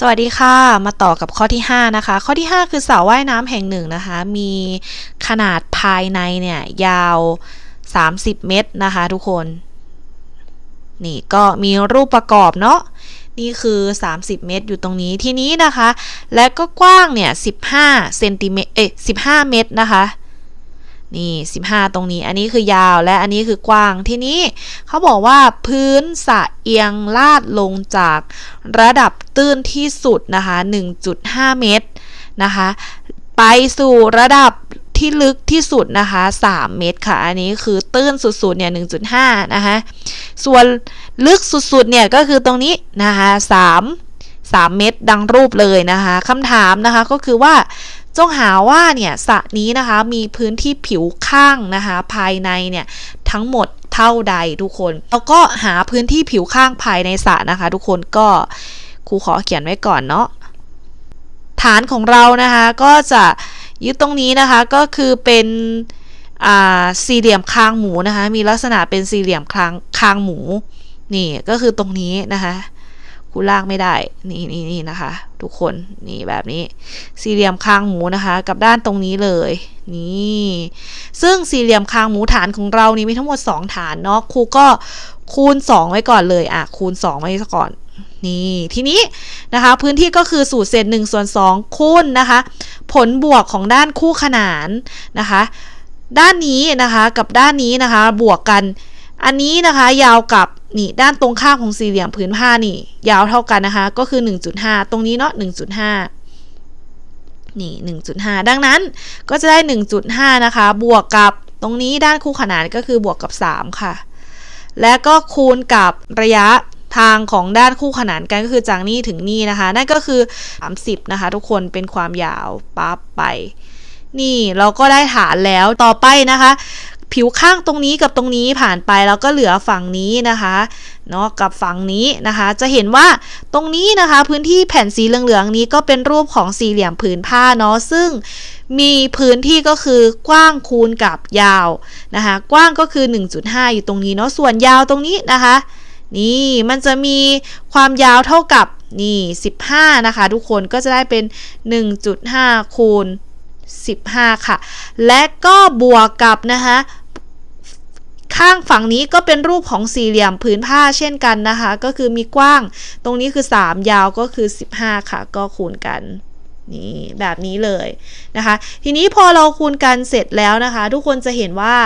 สวัสดีค่ะ มาต่อกับข้อที่ 5 นะคะ ข้อที่ 5 คือสระว่ายน้ำแห่งหนึ่งนะคะ มีขนาดภายในเนี่ยยาว 30 เมตรนะคะทุกคน นี่ก็มีรูปประกอบเนาะ นี่คือ 30 เมตรอยู่ตรงนี้ ที่นี้นะคะ และก็กว้างเนี่ย 15 เซนติเมตร เอ๊ะ15 เมตรนะคะ นี่ 15 ตรงนี้ อันนี้คือยาวและอันนี้คือกว้าง ทีนี้เขาบอกว่าพื้นสะเอียงลาดลงจากระดับตื้นที่สุดนะคะ 1.5 เมตรนะคะ ไปสู่ระดับที่ลึกที่สุดนะคะ 3 เมตรค่ะ อันนี้คือตื้นสุดๆเนี่ย 1.5 นะคะ ส่วนลึกสุดๆเนี่ยก็คือตรงนี้นะคะ 3 3 เมตรดังรูปเลยนะคะคำถามนะคะก็คือว่า จงหาว่าเนี่ยสระนี้นะคะมีพื้นที่ผิวข้างนะคะภายในเนี่ยทั้งหมดเท่าใดทุกคน แล้วก็หาพื้นที่ผิวข้างภายในสระนะคะ ทุกคนก็ครูขอเขียนไว้ก่อนเนาะฐานของเรานะคะก็จะยึดตรงนี้นะคะก็คือเป็นอ่าสี่เหลี่ยมคางหมูนะคะมีลักษณะเป็นสี่เหลี่ยมคางคางหมูนี่ก็คือตรงนี้นะคะ กูลากไม่ได้ นี่นี่นี่นะคะ ทุกคน นี่แบบนี้ สี่เหลี่ยมคางหมูนะคะ กับด้านตรงนี้เลย นี่ ซึ่งสี่เหลี่ยมคางหมูฐานของเรานี่มีทั้งหมด 2 ฐานเนาะ ครูก็คูณ 2 ไว้ก่อนเลย อะ คูณ 2 ไว้ก่อน นี่ ทีนี้นะคะ พื้นที่ก็คือสูตรเศษ1ส่วน2คูณนะคะ ผลบวกของด้านคู่ขนานนะคะ ด้านนี้นะคะ กับด้านนี้นะคะ บวกกัน อันนี้นะคะยาวกับนี่ด้านตรงข้ามของสี่เหลี่ยมผืนผ้านี่ ยาวเท่ากันนะคะ ก็คือ 1.5 ตรงนี้เนาะ1.5 นี่ 1.5 ดังนั้นก็จะได้ 1.5 นะคะ บวกกับตรงนี้ด้านคู่ขนานก็คือบวกกับ 3 ค่ะ และก็คูณกับระยะทางของด้านคู่ขนานกันก็คือจากนี่ถึงนี่นะคะ นั่นก็คือ 30 นะคะ ทุกคนเป็นความยาวปั๊บไป นี่เราก็ได้ฐานแล้วต่อไปนะคะ ผิวข้างตรงนี้กับตรงนี้ผ่านไปแล้วก็เหลือฝั่งนี้นะคะเนาะกับฝั่งนี้นะคะ จะเห็นว่าตรงนี้นะคะ พื้นที่แผ่นสีเหลืองๆนี้ก็เป็นรูปของสี่เหลี่ยมผืนผ้าเนาะซึ่งมีพื้นที่ก็คือกว้างคูณกับยาวนะคะ กว้างก็คือ 1.5 อยู่ตรงนี้เนาะส่วนยาวตรงนี้นะคะ นี่มันจะมีความยาวเท่ากับนี่15 นะคะ ทุกคนก็จะได้เป็น 1.5 คูณ15 ค่ะ และก็บวกกับนะคะ ข้างฝั่งนี้ก็เป็นรูปของสี่เหลี่ยมผืนผ้าเช่นกันนะคะ ก็คือมีกว้าง ตรงนี้คือ 3 ยาวก็คือ 15 ค่ะ ก็คูณกันนี่แบบนี้เลยนะคะ ทีนี้พอเราคูณกันเสร็จแล้วนะคะ ทุกคนจะเห็นว่า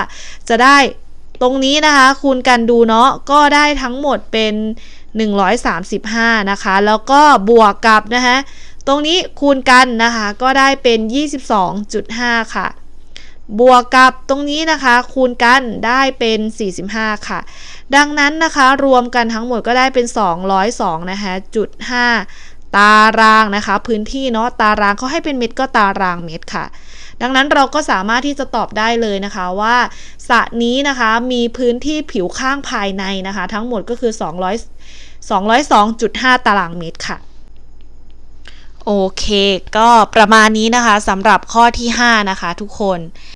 จะได้ตรงนี้นะคะ คูณกันดูเนาะก็ได้ทั้งหมดเป็น 135 นะคะ แล้วก็บวกกับนะคะ ตรงนี้คูณกันนะคะ ก็ได้เป็น 22.5 ค่ะ บวกกับตรงนี้นะคะ คูณกันได้เป็น 45 ค่ะ ดังนั้นนะคะ รวมกันทั้งหมดก็ได้เป็น 202นะคะจุด5ตารางนะคะ พื้นที่เนาะตารางเขาให้เป็นเม็ดก็ตารางเมตรค่ะ ดังนั้นเราก็สามารถที่จะตอบได้เลยนะคะว่าสระนี้นะคะมีพื้นที่ผิวข้างภายในนะคะ ทั้งหมดก็คือ 200 202.5 ตารางเมตรค่ะโอเค ก็ประมาณนี้นะคะสำหรับข้อที่ 5 นะคะทุกคน